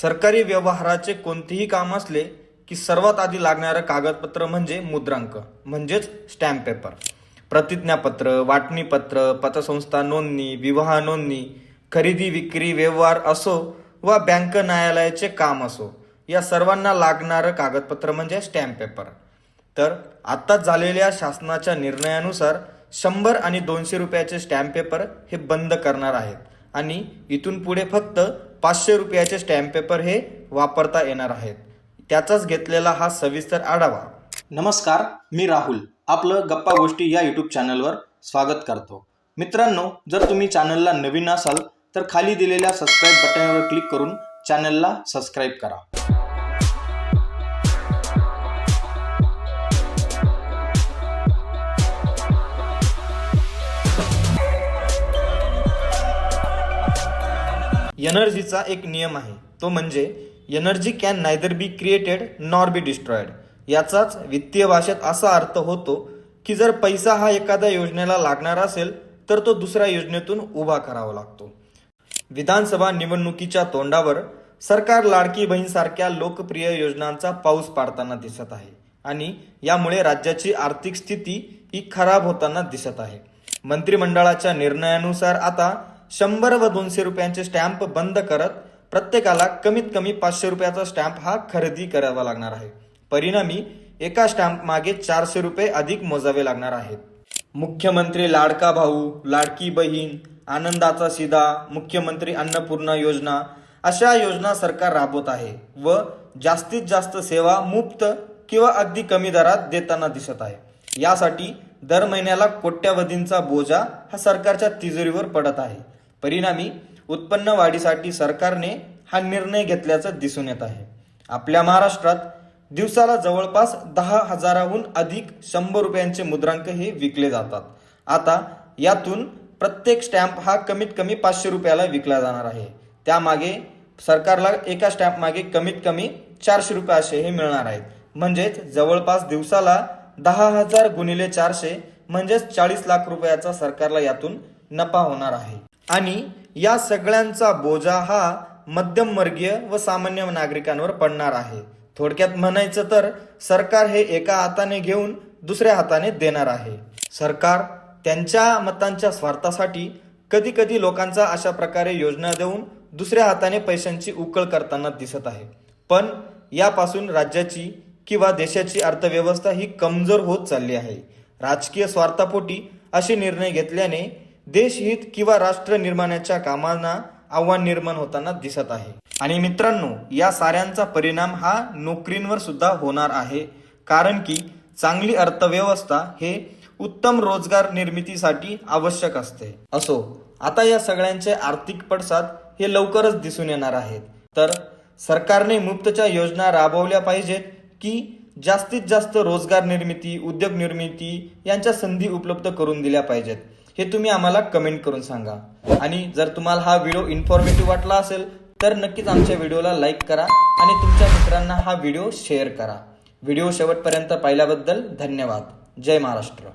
सरकारी व्यवहाराचे कोणतेही काम असले की सर्वात आधी लागणारं कागदपत्र म्हणजे मुद्रांक म्हणजेच स्टॅम्प पेपर. प्रतिज्ञापत्र वाटणीपत्र पतसंस्था नोंदणी विवाह नोंदणी खरेदी विक्री व्यवहार असो वा बँक न्यायालयाचे काम असो या सर्वांना लागणारं कागदपत्र म्हणजे स्टॅम्प पेपर. तर आत्ताच झालेल्या शासनाच्या निर्णयानुसार शंभर आणि दोनशे रुपयाचे स्टॅम्प पेपर हे बंद करणार आहेत आणि इथून पुढे फक्त पाचशे रुपयाचे स्टॅम्प पेपर हे वापरता येणार आहेत. त्याचाच घेतलेला हा सविस्तर आढावा. नमस्कार मी राहुल. आपलं गप्पा गोष्टी या यूट्यूब चॅनलवर स्वागत करतो. मित्रांनो जर तुम्ही चॅनलला नवीन असाल तर खाली दिलेल्या सबस्क्राईब बटनवर क्लिक करून चॅनलला सबस्क्राईब करा. एनर्जीचा एक नियम आहे. तो म्हणजे energy can neither be created nor be destroyed. याचाच वित्तीय भाषेत असा अर्थ होतो की जर पैसा हा एखाद्या योजनेला लागणार असेल तर तो दुसऱ्या योजनेतून उभा करावा लागतो. विधानसभा निवडणुकीच्या तोंडावर सरकार लाडकी बहीण सारख्या लोकप्रिय योजनांचा पाऊस पाडताना दिसत आहे आणि यामुळे राज्याची आर्थिक स्थिती ही खराब होताना दिसत आहे. मंत्रिमंडळाच्या निर्णयानुसार आता शंभर व दोनशे रुपयांचे स्टॅम्प बंद करत प्रत्येकाला कमीत कमी पाचशे रुपयाचा स्टॅम्प हा खरेदी करावा लागणार आहे. परिणामी एका स्टॅम्प मागे चारशे रुपये अधिक मोजावे लागणार आहेत. मुख्यमंत्री लाडका भाऊ लाडकी बहीण आनंदाचा सीधा मुख्यमंत्री अन्नपूर्णा योजना अशा योजना सरकार राबवत आहे व जास्तीत जास्त सेवा मुफ्त किंवा अगदी कमी दरात देताना दिसत आहे. यासाठी दर महिन्याला कोट्यावधींचा बोजा हा सरकारच्या तिजोरीवर पडत आहे. परिणामी उत्पन्न वाढीसाठी सरकारने हा निर्णय घेतल्याचं दिसून येत आहे. आपल्या महाराष्ट्रात दिवसाला जवळपास दहा हजाराहून अधिक शंभर रुपयांचे मुद्रांक हे विकले जातात. आता यातून प्रत्येक स्टॅम्प हा कमीत कमी पाचशे रुपयाला विकला जाणार आहे. त्यामागे सरकारला एका स्टॅम्प मागे कमीत कमी चारशे रुपये असे हे मिळणार आहेत. म्हणजेच जवळपास दिवसाला दहा हजार गुणिले चारशे म्हणजेच चाळीस लाख रुपयाचा सरकारला यातून नफा होणार आहे. आणि या सगळ्यांचा बोजा हा मध्यमवर्गीय व सामान्य नागरिकांवर पडणार आहे. थोडक्यात म्हणायचं तर सरकार हे एका हाताने घेऊन दुसऱ्या हाताने देणार आहे. सरकार त्यांच्या मतांच्या स्वार्थासाठी कधी कधी लोकांचा अशा प्रकारे योजना देऊन दुसऱ्या हाताने पैशांची उकळ करताना दिसत आहे. पण यापासून राज्याची किंवा देशाची अर्थव्यवस्था ही कमजोर होत चालली आहे. राजकीय स्वार्थापोटी असे निर्णय घेतल्याने देशहित किंवा राष्ट्र निर्माणाच्या कामांना आव्हान निर्माण होताना दिसत आहे. आणि मित्रांनो या साऱ्यांचा परिणाम हा नोकरींवर सुद्धा होणार आहे. कारण की चांगली अर्थव्यवस्था हे उत्तम रोजगार निर्मितीसाठी आवश्यक असते. असो आता या सगळ्यांचे आर्थिक पडसाद हे लवकरच दिसून येणार आहेत. तर सरकारने मुफ्तच्या योजना राबवल्या पाहिजेत की जास्तीत जास्त रोजगार निर्मिती उद्योग निर्मिती यांच्या संधी उपलब्ध करून दिल्या पाहिजेत. हे तुम्ही आम्हाला कमेंट करून सांगा. आणि जर तुम्हाला हा व्हिडिओ इन्फॉर्मेटिव्ह वाटला असेल तर नक्कीच आमच्या व्हिडिओला लाईक करा आणि तुमच्या मित्रांना हा व्हिडिओ शेअर करा. व्हिडिओ शेवटपर्यंत पाहिल्याबद्दल धन्यवाद. जय महाराष्ट्र.